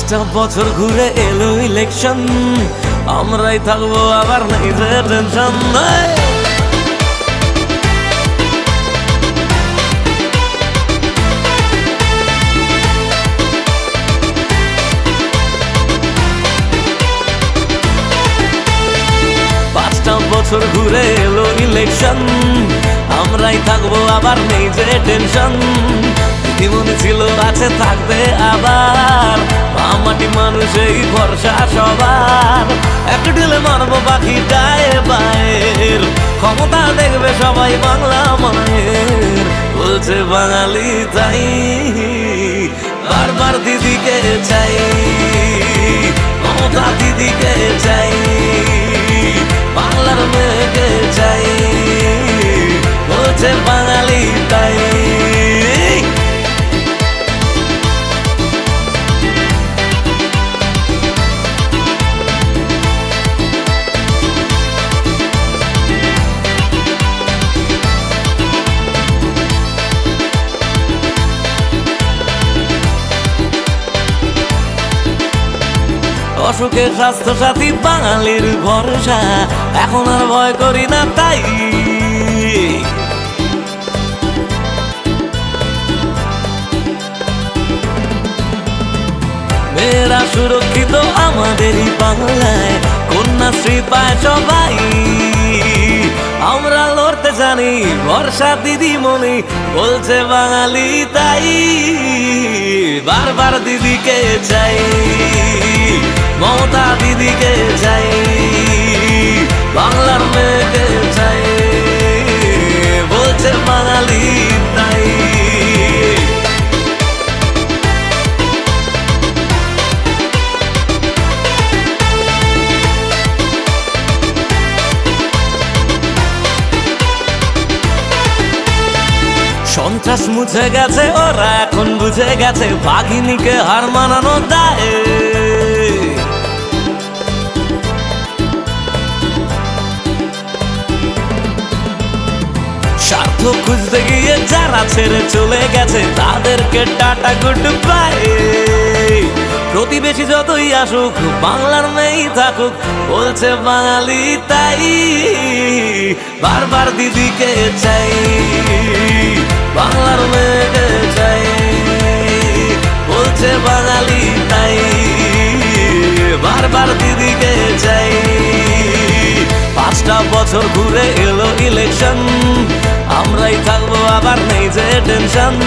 পাঁচটা বছর ঘুরে এলো ইলেকশন আমরাই থাকব আবার নেই টেনশন বছর ঘুরে এলো ইলেকশন আমরাই থাকব আবার নেই যে টেনশন মনে ছিল, আছে, থাকবে আবার। মাটি মানুষ এই ভরসা সবার। এক ঢিলে মারবো পাখি ডায়ে বায়ের ক্ষমতা দেখবে সবাই বাংলা মায়ের। বলছে বাঙালি তাই, বারবার দিদিকে চাই। মমতা দিদিকে চাই, বাংলার মেয়েকে চাই। বলছে অসুখে স্বাস্থ্য সাথী বাঙালির ভরসা। এখন আর ভয় করি না, তাই। মেয়েরা সুরক্ষিত আমাদেরই বাংলায়, কন্যাশ্রী পায় সবাই। আমরা লড়তে জানি, বর্ষা দিদিমণি বলছে বাঙালি তাই। বারবার দিদিকে চাই। বলছে সন্ত্রাস মুছে গেছে ওরা এখন বুঝে গেছে বাঘিনীকে হার মানানো দায়। স্বার্থ খুঁজতে গিয়ে যারা ছেড়ে চলে গেছে, তাদেরকে টাটা, গুড বাই। প্রতিবেশী যতই আসুক, বাংলার মেয়েই থাকুক, বলছে বাঙালি তাই। বারবার দিদিকে চাই, বাংলার মেয়েকে চাই, বলছে বাঙালি তাই। বারবার দিদিকে চাই। পাঁচটা বছর ঘুরে এলো ইলেকশন টেনশন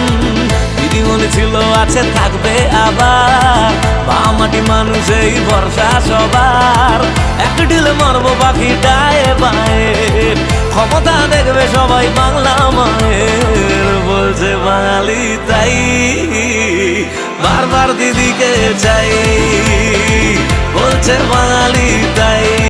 ছিল, আছে, থাকবে আবার। মানুষ এই ভরসা সবার। এক ঢিলে মারবো পাখি ডায়ে বায়ের ক্ষমতা দেখবে সবাই বাংলা মায়ের। বলছে বাঙালি তাই। বারবার দিদিকে চাই। বলছে বাঙালি তাই।